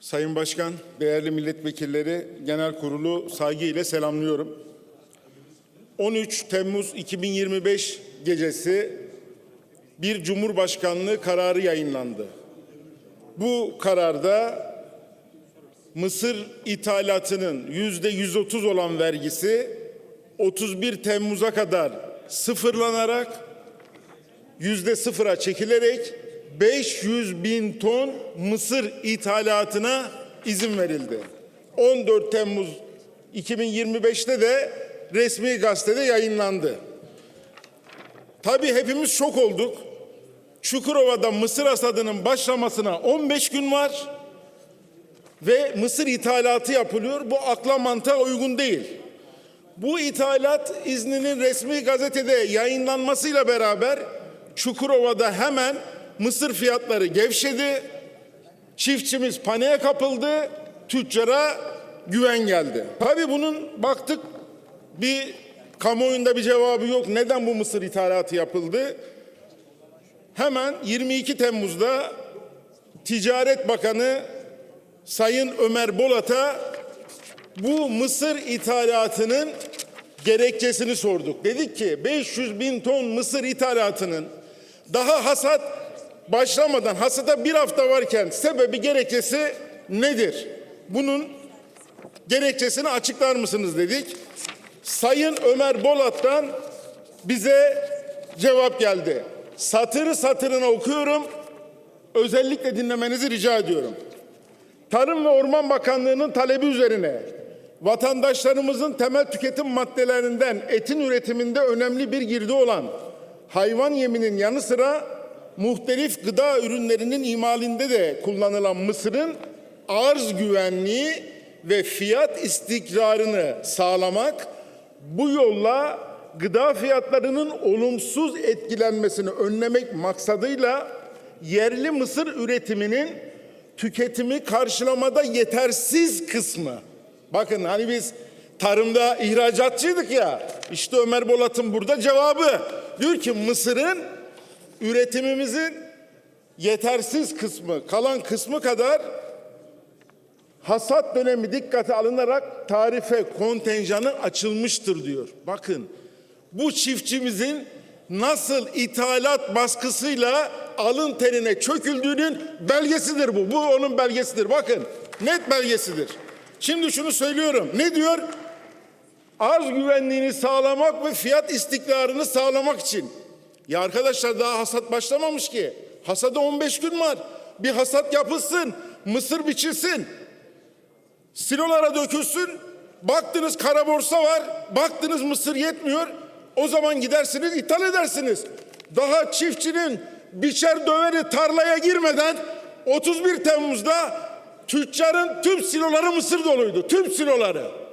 Sayın Başkan, değerli milletvekilleri, genel kurulu saygıyla selamlıyorum. 13 Temmuz 2025 gecesi bir Cumhurbaşkanlığı kararı yayınlandı. Bu kararda Mısır ithalatının yüzde 130 olan vergisi 31 Temmuz'a kadar sıfırlanarak yüzde sıfıra çekilerek 500 bin ton mısır ithalatına izin verildi. 14 Temmuz 2025'te de resmi gazetede yayınlandı. Tabii hepimiz şok olduk. Çukurova'da mısır hasadının başlamasına 15 gün var ve mısır ithalatı yapılıyor. Bu akla mantığa uygun değil. Bu ithalat izninin resmi gazetede yayınlanmasıyla beraber Çukurova'da hemen mısır fiyatları gevşedi. Çiftçimiz paniğe kapıldı. Tüccara güven geldi. Tabii bunun baktık bir kamuoyunda bir cevabı yok. Neden bu mısır ithalatı yapıldı? Hemen 22 Temmuz'da Ticaret Bakanı Sayın Ömer Bolat'a bu mısır ithalatının gerekçesini sorduk. Dedik ki 500 bin ton mısır ithalatının daha hasat başlamadan hasata bir hafta varken sebebi gerekçesi nedir? Bunun gerekçesini açıklar mısınız dedik. Sayın Ömer Bolat'tan bize cevap geldi. Satırı satırına okuyorum. Özellikle dinlemenizi rica ediyorum. Tarım ve Orman Bakanlığı'nın talebi üzerine vatandaşlarımızın temel tüketim maddelerinden etin üretiminde önemli bir girdi olan hayvan yeminin yanı sıra muhtelif gıda ürünlerinin imalinde de kullanılan mısırın arz güvenliği ve fiyat istikrarını sağlamak bu yolla gıda fiyatlarının olumsuz etkilenmesini önlemek maksadıyla yerli mısır üretiminin tüketimi karşılamada yetersiz kısmı. Bakın hani biz tarımda ihracatçıydık ya. İşte Ömer Bolat'ın burada cevabı. Diyor ki Mısır'ın üretimimizin yetersiz kısmı, kalan kısmı kadar hasat dönemi dikkate alınarak tarife kontenjanı açılmıştır diyor. Bakın bu çiftçimizin nasıl ithalat baskısıyla alın terine çöküldüğünün belgesidir bu. Bu onun belgesidir. Bakın net belgesidir. Şimdi şunu söylüyorum. Ne diyor? Arz güvenliğini sağlamak ve fiyat istikrarını sağlamak için. Ya arkadaşlar daha hasat başlamamış ki. Hasada 15 gün var. Bir hasat yapılsın. Mısır biçilsin. Silolara dökülsün. Baktınız kara borsa var. Baktınız mısır yetmiyor. O zaman gidersiniz ithal edersiniz. Daha çiftçinin biçer döveri tarlaya girmeden 31 Temmuz'da tüccarın tüm siloları mısır doluydu. Tüm siloları.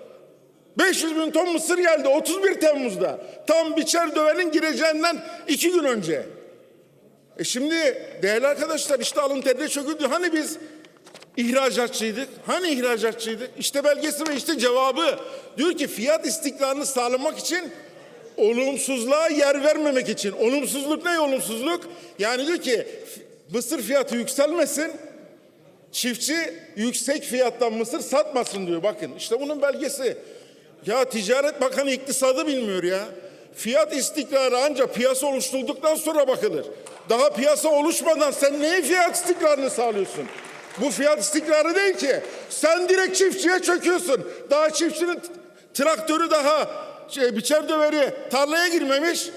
500 bin ton mısır geldi 31 Temmuz'da. Tam biçer dövenin gireceğinden iki gün önce. E şimdi değerli arkadaşlar işte alın terine çöküldü. Hani biz ihracatçıydık? Hani ihracatçıydık? İşte belgesi ve işte cevabı. Diyor ki fiyat istikrarını sağlamak için olumsuzluğa yer vermemek için. Olumsuzluk ne olumsuzluk? Yani diyor ki mısır fiyatı yükselmesin. Çiftçi yüksek fiyattan mısır satmasın diyor. Bakın işte bunun belgesi. Ya Ticaret Bakanı iktisadı bilmiyor ya. Fiyat istikrarı ancak piyasa oluşturulduktan sonra bakılır. Daha piyasa oluşmadan sen neye fiyat istikrarını sağlıyorsun? Bu fiyat istikrarı değil ki. Sen direkt çiftçiye çöküyorsun. Daha çiftçinin traktörü daha şey, biçer döveri tarlaya girmemiş.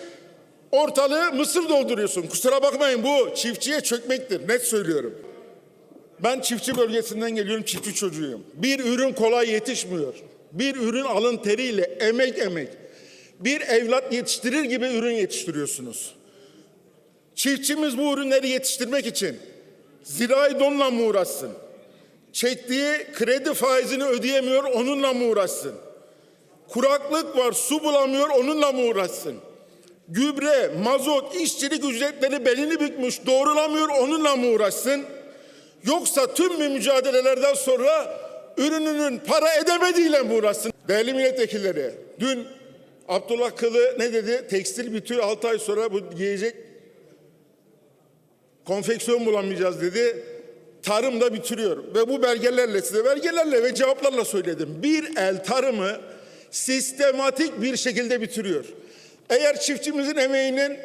Ortalığı mısır dolduruyorsun. Kusura bakmayın bu çiftçiye çökmektir. Net söylüyorum. Ben çiftçi bölgesinden geliyorum, çiftçi çocuğuyum. Bir ürün kolay yetişmiyor. Bir ürün alın teriyle, emek emek. Bir evlat yetiştirir gibi ürün yetiştiriyorsunuz. Çiftçimiz bu ürünleri yetiştirmek için zirai donla mı uğraşsın? Çektiği kredi faizini ödeyemiyor, onunla mı uğraşsın? Kuraklık var, su bulamıyor, onunla mı uğraşsın? Gübre, mazot, işçilik ücretleri belini bükmüş, doğrulamıyor, onunla mı uğraşsın? Yoksa tüm mücadelelerden sonra ürününün para edemediğiyle mi uğraşsın? Değerli milletvekilleri, dün Abdullah Kılı ne dedi? Tekstil bitiyor 6 ay sonra bu giyecek konfeksiyon bulamayacağız dedi. tarımda bitiriyor. Ve bu belgelerle size belgelerle ve cevaplarla söyledim. Bir el tarımı sistematik bir şekilde bitiriyor. Eğer çiftçimizin emeğinin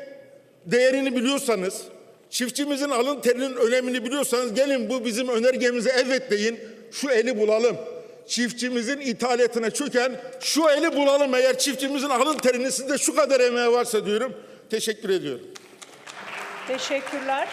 değerini biliyorsanız, çiftçimizin alın terinin önemini biliyorsanız gelin bu bizim önergemize evet deyin. Şu eli bulalım. Çiftçimizin ithalatına çöken şu eli bulalım eğer çiftçimizin alın terini sizde şu kadar emeği varsa diyorum. Teşekkür ediyorum. Teşekkürler.